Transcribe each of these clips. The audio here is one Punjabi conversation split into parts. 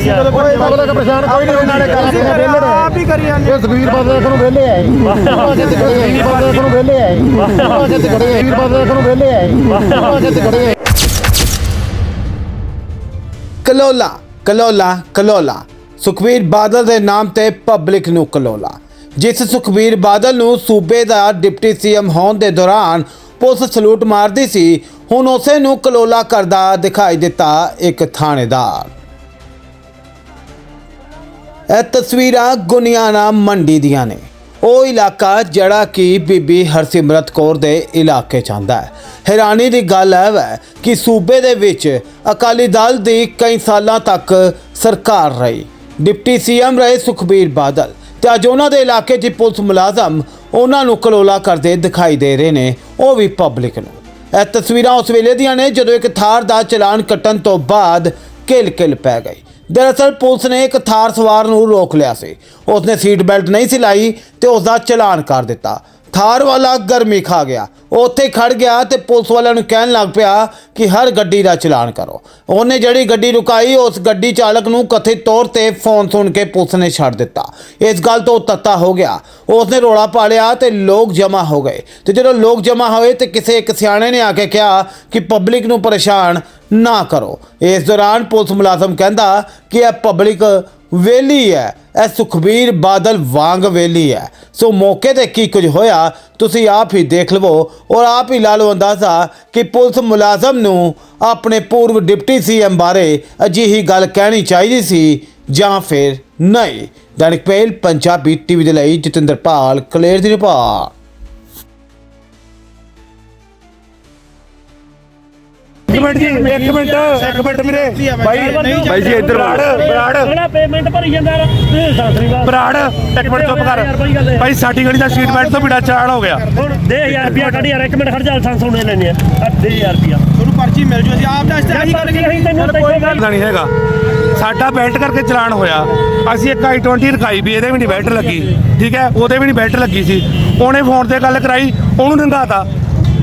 ਅਸੀਂ ਕਦੋਂ ਕੋਈ ਪਬਲਿਕ ਪਰੇਸ਼ਾਨ ਕੋਈ ਨਹੀਂ ਉਹਨਾਂ ਨੇ ਗੱਲ ਅਸੀਂ ਕਰਿਆ, ਆਪ ਹੀ ਕਰੀ ਜਾਂਦੇ। ਇਹ ਸੁਖਬੀਰ ਬਾਦਲ ਨੂੰ ਵਿਹਲੇ ਆਏ ਸੁਖਬੀਰ ਬਾਦਲ ਨੂੰ ਵਿਹਲੇ ਆਏ ਸੁਖਬੀਰ ਬਾਦਲ ਨੂੰ ਵਿਹਲੇ ਆਏ ਕਲੋਲਾ ਕਲੋਲਾ ਕਲੋਲਾ। ਸੁਖਬੀਰ ਬਾਦਲ ਦੇ ਨਾਮ ਤੇ ਪਬਲਿਕ ਨੂੰ ਕਲੋਲਾ। ਜਿਸ ਸੁਖਬੀਰ ਬਾਦਲ ਨੂੰ ਸੂਬੇ ਦਾ ਡਿਪਟੀ ਸੀਐਮ ਹੋਣ ਦੇ ਦੌਰਾਨ ਪੁਲਿਸ ਸਲੂਟ ਮਾਰਦੀ ਸੀ ਹੁਣ ਉਸੇ ਨੂੰ ਕਲੋਲਾ ਕਰਦਾ ਦਿਖਾਈ ਦਿੱਤਾ ਇੱਕ ਥਾਣੇਦਾਰ। ਇਹ ਤਸਵੀਰਾਂ ਗੁਨਿਆਣਾ ਮੰਡੀ ਦੀਆਂ ਨੇ। ਉਹ ਇਲਾਕਾ ਜਿਹੜਾ ਕਿ ਬੀਬੀ ਹਰਸਿਮਰਤ ਕੌਰ ਦੇ ਇਲਾਕੇ ਚ ਆਉਂਦਾ ਹੈ। ਹੈਰਾਨੀ ਦੀ ਗੱਲ ਹੈ ਵੈ ਕਿ ਸੂਬੇ ਦੇ ਵਿੱਚ ਅਕਾਲੀ ਦਲ ਦੀ ਕਈ ਸਾਲਾਂ ਤੱਕ ਸਰਕਾਰ ਰਹੀ। ਡਿਪਟੀ ਸੀਐਮ ਰਹੇ ਸੁਖਬੀਰ ਬਾਦਲ ਤੇ ਅੱਜ ਉਹਨਾਂ ਦੇ ਇਲਾਕੇ 'ਚ ਪੁਲਿਸ ਮੁਲਾਜ਼ਮ ਉਹਨਾਂ ਨੂੰ ਕਲੋਲਾ ਕਰਦੇ ਦਿਖਾਈ ਦੇ ਰਹੇ ਨੇ, ਉਹ ਵੀ ਪਬਲਿਕ ਨੂੰ। ਇਹ ਤਸਵੀਰਾਂ ਉਸ ਵੇਲੇ ਦੀਆਂ ਨੇ ਜਦੋਂ ਇੱਕ ਥਾਰ ਦਾ ਚਲਾਨ ਕੱਟਣ ਤੋਂ ਬਾਅਦ ਕਿਲ-ਕਿਲ ਪੈ ਗਈ। ਦਰਅਸਲ ਪੁਲਿਸ ਨੇ ਇੱਕ ਥਾਰ ਸਵਾਰ ਨੂੰ ਰੋਕ ਲਿਆ ਸੀ। ਉਸਨੇ ਸੀਟ ਬੈਲਟ ਨਹੀਂ ਸੀ ਲਾਈ ਤੇ ਉਸ ਦਾ ਚਲਾਨ ਕਰ ਦਿੱਤਾ। ਥਾਰ ਵਾਲਾ ਗਰਮੀ ਖਾ ਗਿਆ। ਉਹ ਉੱਥੇ ਹੀ ਖੜ ਗਿਆ ਤੇ ਪੁਲਿਸ ਵਾਲਿਆਂ ਨੂੰ ਕਹਿਣ ਲੱਗ ਪਿਆ ਕਿ ਹਰ ਗੱਡੀ ਦਾ ਚਲਾਨ ਕਰੋ। ਉਹਨੇ ਜਿਹੜੀ ਗੱਡੀ ਰੁਕਾਈ, ਉਸ ਗੱਡੀ ਚਾਲਕ ਨੂੰ ਕਥਿਤ ਤੌਰ ਤੇ ਫੋਨ ਸੁਣ ਕੇ ਪੁਲਿਸ ਨੇ ਛੱਡ ਦਿੱਤਾ। ਇਸ ਗੱਲ ਤੋਂ ਤੱਤਾ ਹੋ ਗਿਆ। ਉਸਨੇ ਰੋਲਾ ਪਾ ਲਿਆ ਤੇ ਲੋਕ ਜਮ੍ਹਾਂ ਹੋ ਗਏ। ਤੇ ਜਦੋਂ ਲੋਕ ਜਮ੍ਹਾਂ ਹੋਏ ਤੇ ਕਿਸੇ ਇੱਕ ਸਿਆਣੇ ਨੇ ਆ ਕੇ ਕਿਹਾ ਕਿ ਪਬਲਿਕ ਨੂੰ ਪਰੇਸ਼ਾਨ ਨਾ ਕਰੋ। ਇਸ ਦੌਰਾਨ ਪੁਲਿਸ ਮੁਲਾਜ਼ਮ ਕਹਿੰਦਾ ਕਿ ਇਹ ਪਬਲਿਕ ਵੇਲੀ ਹੈ। ਇਹ ਸੁਖਬੀਰ ਬਾਦਲ ਵਾਂਗ ਵੇਲੀ ਹੈ। ਸੋ ਮੌਕੇ ਤੇ ਕੀ ਕੁਝ ਹੋਇਆ, ਤੁਸੀਂ ਆਪ ਹੀ ਦੇਖ ਲਵੋ ਔਰ ਆਪ ਹੀ ਲਾ ਲਓ ਅੰਦਾਜ਼ਾ ਕਿ ਪੁਲਿਸ ਮੁਲਾਜ਼ਮ ਨੂੰ ਆਪਣੇ ਪੂਰਵ ਡਿਪਟੀ ਸੀਐਮ ਬਾਰੇ ਅਜਿਹੀ ਗੱਲ ਕਹਿਣੀ ਚਾਹੀਦੀ ਸੀ ਜਾਂ ਫਿਰ ਨਹੀਂ। ਦੈਨਿਕ ਪਹਿਲ ਪੰਜਾਬੀ ਟੀਵੀ ਦੇ ਲਈ ਜਤਿੰਦਰਪਾਲ ਕਲੇਰ ਦੀ ਰਿਪੋਰਟ। ਮਿੰਟ ਜੀ ਇੱਕ ਮਿੰਟ ਇੱਕ ਮਿੰਟ ਵੀਰੇ। ਬਾਈ ਬਾਈ ਜੀ ਇੱਧਰ ਬਰਾੜ ਬਰਾੜ। ਪੇਮੈਂਟ ਭਰੀ ਜਾਂਦਾ ਇਹ ਸਾਸਰੀ ਬਾਤ ਬਰਾੜ ਇੱਕ ਮਿੰਟ ਚੁੱਪ ਕਰ। ਬਾਈ ਸਾਡੀ ਗਲੀ ਦਾ ਸੀਟ ਬੈਲਟ ਤੋਂ ਬਿਨਾ ਚਾਲ ਹੋ ਗਿਆ। ਹੁਣ ਦੇ 1000 ਰੁਪਿਆ ਕੱਢ ਯਾਰ ਇੱਕ ਮਿੰਟ ਖੜ ਜਾ ਲਾਇਸੈਂਸ ਹੋਣੇ ਲੈਣੇ ਆ। ਦੇ 1000 ਰੁਪਿਆ ਤੁਹਾਨੂੰ ਪਰਚੀ ਮਿਲ ਜੂ ਅਸੀਂ ਆਪ ਦਾ ਆਹੀ ਗੱਲ ਕਹੀ ਤੈਨੂੰ ਤਾਂ ਕੋਈ ਗੱਲ ਨਹੀਂ ਹੈਗਾ। ਸਾਡਾ ਬੈਲਟ ਕਰਕੇ ਚਲਾਨ ਹੋਇਆ। ਅਸੀਂ ਇੱਕ i20 ਰਖਾਈ ਵੀ ਇਹਦੇ ਵੀ ਨਹੀਂ ਬੈਲਟ ਲੱਗੀ। ਠੀਕ ਹੈ? ਉਹਦੇ ਵੀ ਨਹੀਂ ਬੈਲਟ ਲੱਗੀ ਸੀ। ਉਹਨੇ ਫੋਨ ਤੇ ਗੱਲ ਕਰਾਈ ਉਹਨੂੰ ਨੰਗਾਤਾ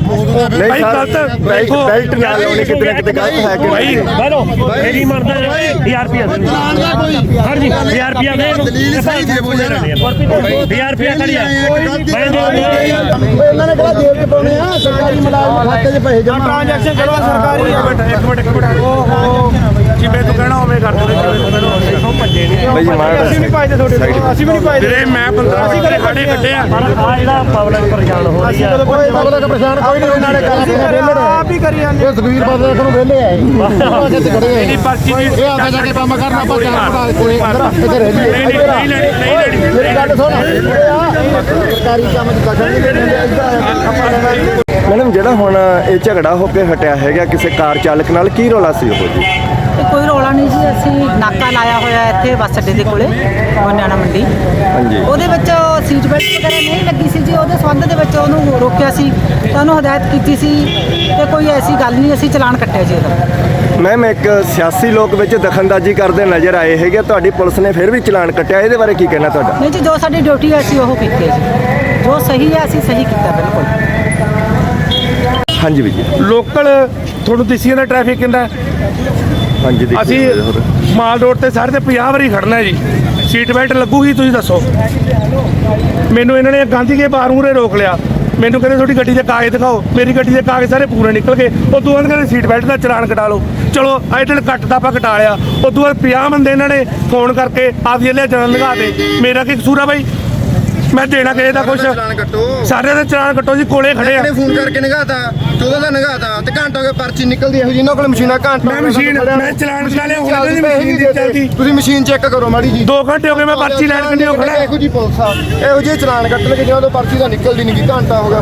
ਗਲਤ। ਦੇਖੋ। ਬੈਲਟ ਨਾਲ ਲਾਉਣੀ ਕਿਤੇ ਨਾ ਕਿਤੇ ਗਲਤ ਹੈ ਕਿ ਭਾਈ ਬੈਠੋ ਮੇਰੀ ਮੰਨਦਾ 1000 ਰੁਪਿਆ ਹਰ ਜੀ 1000 ਰੁਪਿਆ ਦੇ ਦਲੀਲ ਸਹੀ ਦੇ ਬੋਲ ਯਾਰ। 1000 ਰੁਪਿਆ ਕੱਢ ਯਾਰ ਮੈਂ ਦੇ ਇਹਨਾਂ ਨੇ ਕਿਹਾ ਜੇਬ 'ਚ ਪਾਉਣੇ ਆ? ਸਰਕਾਰੀ ਮੁਲਾਜ਼ਮ ਖਾਤੇ 'ਚ ਪੈਸੇ ਜਮ੍ਹਾਂ ਟ੍ਰਾਂਜੈਕਸ਼ਨ ਚਲੋ ਸਰਕਾਰੀ ਆ ਇੱਕ ਮਿੰਟ ਇੱਕ ਮਿੰਟ ਇੱਕ ਮਿੰਟ। ਓਹੋ ਜਿਵੇਂ ਤੂੰ ਕਹਿਣਾ ਉਵੇਂ ਕਰ ਦੇ। ਤੂੰ ਉਵੇਂ ਇੱਥੋਂ ਭੱਜੇ ਨਹੀਂ ਅਸੀਂ ਵੀ ਪਾਈਦੇ ਤੁਹਾਡੇ ਕੋਲ ਅਸੀਂ ਵੀ ਨਹੀਂ ਪਾਈਦੇ ਵੀਰੇ ਮੈਂ 15 ਅਸੀਂ ਕਦੇ ਖੜੇ ਕੱਢੇ ਆ। ਪਰ ਆ ਜਿਹੜਾ ਪਬਲਿਕ ਪਰੇਸ਼ਾਨ ਹੋ ਰਹੀ ਆ। ਕੋਈ ਪਬਲਿਕ ਪਰੇਸ਼ਾਨ ਕੋਈ ਨਹੀਂ ਉਹਨਾਂ ਨੇ ਗੱਲ ਅਸੀਂ ਕਰਿਆ, ਆਪ ਹੀ ਕਰੀ ਜਾਂਦੇ। ਇਹ ਸੁਖਬੀਰ ਬਾਦਲ ਨੂੰ ਵਿਹਲੇ ਆਏ ਇਹਦੀ ਪਰਚੀ ਦੀ ਇਹ ਆਪੇ ਜਾ ਕੇ ਕੰਮ ਕਰਨਾ ਆਪਾਂ ਚਾਰ ਪੜਾ ਕੋਲੇ ਇੱਧਰ ਰਹਿ ਜੀ ਨਹੀਂ ਨਹੀਂ ਨਹੀਂ ਲੈਣੀ ਨਹੀਂ ਲੈਣੀ ਮੇਰੀ ਗੱਲ ਸੁਣ। ਆ ਸਰਕਾਰੀ ਕੰਮ ਚ ਦਖਲ ਨਹੀਂ ਦੇਣੀ ਮੈਡਮ ਜਿਹੜਾ ਹੁਣ ਇਹ ਝਗੜਾ ਹੋ ਕੇ ਹਟਿਆ ਹੈਗਾ ਕਿਸੇ ਕਾਰ ਚਾਲਕ ਨਾਲ ਕੀ ਰੋਲਾ ਸੀ ਉਹ ਜੀ? ਤੇ ਕੋਈ ਰੌਲਾ ਨਹੀਂ ਜੀ ਅਸੀਂ ਨਾਕਾ ਲਾਇਆ ਹੋਇਆ ਇੱਥੇ ਬੱਸ ਅੱਡੇ ਦੇ ਕੋਲੇ ਗੋਨਿਆਣਾ ਮੰਡੀ। ਹਾਂਜੀ। ਉਹਦੇ ਵਿੱਚ ਸੀਟ ਬੈਲਟ ਵਗੈਰਾ ਨਹੀਂ ਲੱਗੀ ਸੀ ਜੀ ਉਹਦੇ ਸੰਬੰਧ ਦੇ ਵਿੱਚ ਉਹਨੂੰ ਰੋਕਿਆ ਸੀ ਤਾਂ ਉਹਨੂੰ ਹਦਾਇਤ ਕੀਤੀ ਸੀ ਤੇ ਕੋਈ ਐਸੀ ਗੱਲ ਨਹੀਂ ਅਸੀਂ ਚਲਾਨ ਕੱਟਿਆ ਜੀ ਉਹਦਾ ਮੈਮ ਇੱਕ ਸਿਆਸੀ ਲੋਕ ਵਿੱਚ ਦਖਲਅੰਦਾਜ਼ੀ ਕਰਦੇ ਨਜ਼ਰ ਆਏ ਹੈਗੇ ਤੁਹਾਡੀ ਪੁਲਿਸ ਨੇ ਫਿਰ ਵੀ ਚਲਾਨ ਕੱਟਿਆ ਇਹਦੇ ਬਾਰੇ ਕੀ ਕਹਿਣਾ ਤੁਹਾਡਾ? ਨਹੀਂ ਜੀ ਜੋ ਸਾਡੀ ਡਿਊਟੀ ਹੈ ਅਸੀਂ ਉਹ ਕੀਤੀ ਹੈ ਜੀ। ਜੋ ਸਹੀ ਹੈ ਅਸੀਂ ਸਹੀ ਕੀਤਾ ਬਿਲਕੁਲ। ਹਾਂਜੀ ਵੀ ਜੀ। ਲੋਕਲ ਤੁਹਾਨੂੰ ਦਿਸੀ ਜਾਂਦਾ ਟ੍ਰੈਫਿਕ ਕਿੰਦਾ ਹਾਂਜੀ ਦੇਖੋ ਅਸੀਂ। ਮਾਲ ਰੋਡ ਤੇ ਸਾਰੇ ਤੇ 50 ਵਾਰੀ ਖੜਨਾ ਜੀ। ਸੀਟ ਬੈਲਟ ਲੱਗੂਗੀ ਤੁਸੀਂ ਦੱਸੋ। ਮੈਨੂੰ ਇਹਨਾਂ ਨੇ ਗਾਂਧੀ ਕੇ ਬਾਹਰ ਮੂਹਰੇ ਰੋਕ ਲਿਆ। ਮੈਨੂੰ ਕਹਿੰਦੇ ਤੁਹਾਡੀ ਗੱਡੀ ਦੇ ਕਾਗਜ਼ ਦਿਖਾਓ। ਮੇਰੀ ਗੱਡੀ ਦੇ ਕਾਗਜ਼ ਸਾਰੇ ਪੂਰੇ ਨਿਕਲ ਗਏ। ਉਹ ਤੋਂ ਬਾਅਦ ਕਹਿੰਦੇ ਸੀਟ ਬੈਲਟ ਦਾ ਚਲਾਨ ਕਟਾ ਲਓ। ਚਲੋ ਆਈਟਲ ਕੱਟ ਦਾ ਆਪਾਂ ਕਟਾ ਲਿਆ। ਉਹ ਤੋਂ ਬਾਅਦ 50 ਬੰਦੇ ਇਹਨਾਂ ਨੇ ਫੋਨ ਕਰਕੇ ਆਪਦੀ ਲੈ ਜਨਨ ਲਗਾ ਦੇ। ਮੇਰਾ ਕੀ ਕਸੂਰ ਆ ਬਾਈ? ਮੈਂ ਦੇਣਾ ਕਿਸੇ ਦਾ ਕੁਛ। ਕੱਟੋ। ਸਾਰੇ ਦਾ ਚਲਾਨ ਕੱਟੋ ਜੀ ਕੋਲੇ ਖੜੇ ਆ। ਨੇ ਫੋਨ ਕਰਕੇ ਨਗਾਤਾ ਚੌਦਾਂ ਦਾ ਨਗਾਤਾ ਤੇ ਘੰਟਾ ਹੋ ਗਿਆ ਪਰਚੀ ਨਿਕਲਦੀ ਇਹੋ ਜੀ ਇਹਨਾਂ ਕੋਲ ਮਸ਼ੀਨਾਂ ਘੰਟਾ ਮੈਂ ਮਸ਼ੀਨ ਮੈਂ ਚਲਾਨ ਕਟਾ ਲਿਆ ਹੁਣ ਇਹਦੀ ਮਸ਼ੀਨ ਦੀ ਚੱਲਦੀ। ਤੁਸੀਂ ਮਸ਼ੀਨ ਚੈੱਕ ਕਰੋ ਮਾੜੀ ਜੀ। 2 ਘੰਟੇ ਹੋ ਗਏ ਮੈਂ ਪਰਚੀ ਲੈਣ ਕੰਨੀ ਖੜਾ। ਇਹੋ ਜੀ ਪੁਲਿਸ ਆ। ਇਹੋ ਜਿਹੇ ਚਲਾਨ ਕੱਟ ਲਗੇ ਜਦੋਂ ਪਰਚੀ ਦਾ ਨਿਕਲਦੀ ਨਹੀਂ ਘੰਟਾ ਹੋ ਗਿਆ।